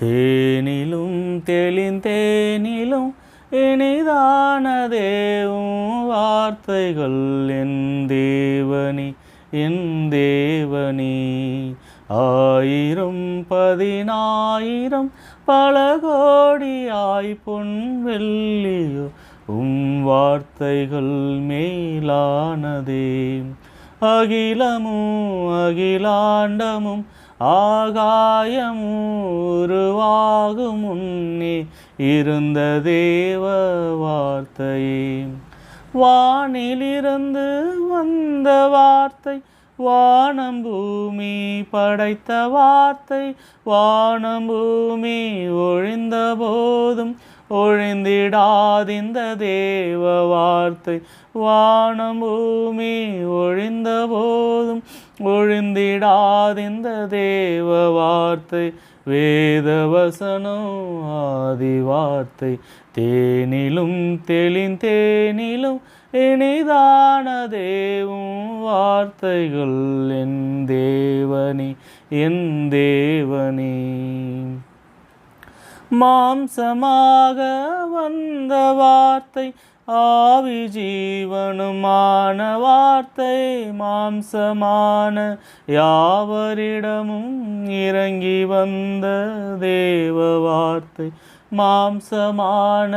தேனிலும் தெளிந்தேனிலும் இனிதானதேவும் வார்த்தைகள் என் தேவனி என் தேவனி. ஆயிரம் பதினாயிரம் பல கோடியாய் பொன் வெள்ளியோ உம் வார்த்தைகள் மேலானதே. அகிலமும் அகிலாண்டமும் ஆகாயம் உருவாகும் முன்னே இருந்த தேவ வார்த்தையே. வானிலிருந்து வந்த வார்த்தை வானம் பூமி படைத்த வார்த்தை வானம் பூமி ஒழிந்த போதும் ஒழிந்திடாதிந்த தேவ வார்த்தை வானம் பூமி ஒழிந்த போதும் ஒழிந்திடாதிந்த தேவ வார்த்தை வேத வசனம் ஆதி வார்த்தை தேனிலும் தெளிந்தேனிலும் இனிதான தேவும் வார்த்தைகள் என் தேவனி என் தேவனி. மாம்சமாக வந்த வார்த்தை ஆவி ஜீவனுமான வார்த்தை மாம்சமான யாவரிடமும் இறங்கி வந்த தேவ வார்த்தை மாம்சமான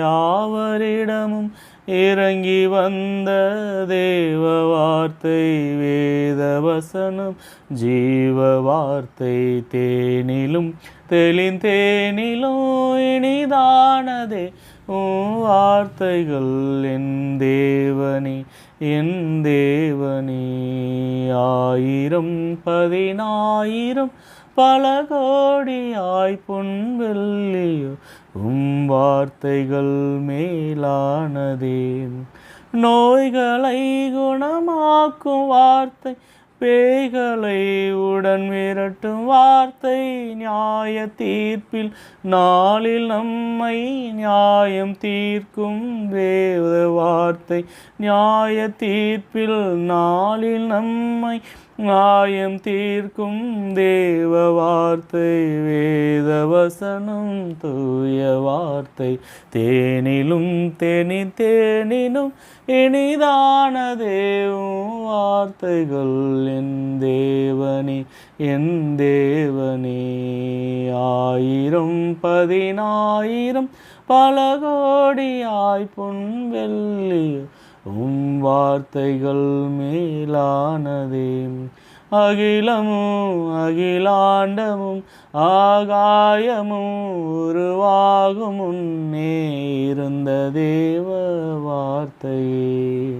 யாவரிடமும் இறங்கி வந்த தேவ வார்த்தை வேத வசனம் ஜீவ வார்த்தை தேனிலும் தெளிந்தேனிலும் இனிதானதே. வார்த்தைகள் என் தேவனே என் தேவனே. ஆயிரம் பதினாயிரம் பல கோடியாய் பொன்வெள்ளியோ உம் வார்த்தைகள் மேலானதே நோய்களை குணமாக்கும் வார்த்தை பேய்களை உடன் விரட்டும் வார்த்தை நியாய தீர்ப்பில் நாளில் நம்மை நியாயம் தீர்க்கும் வேத வார்த்தை. நியாய தீர்ப்பில் நாளில் நம்மை நியாயம் தீர்க்கும் தேவ வார்த்தை வேத வசனம் தூய வார்த்தை. தேனிலும் தேனி தேனினும் இனிதான தேவும் வார்த்தைகள் என் தேவனி என் தேவனி. ஆயிரம் பதினாயிரம் பல கோடியாய் பொன் வெள்ளி உம் வார்த்தைகள் மேலானதே. அகிலமும் அகிலாண்டமும் ஆகாயமும் உருவாகும் முன்னே இருந்த தேவ வார்த்தையே.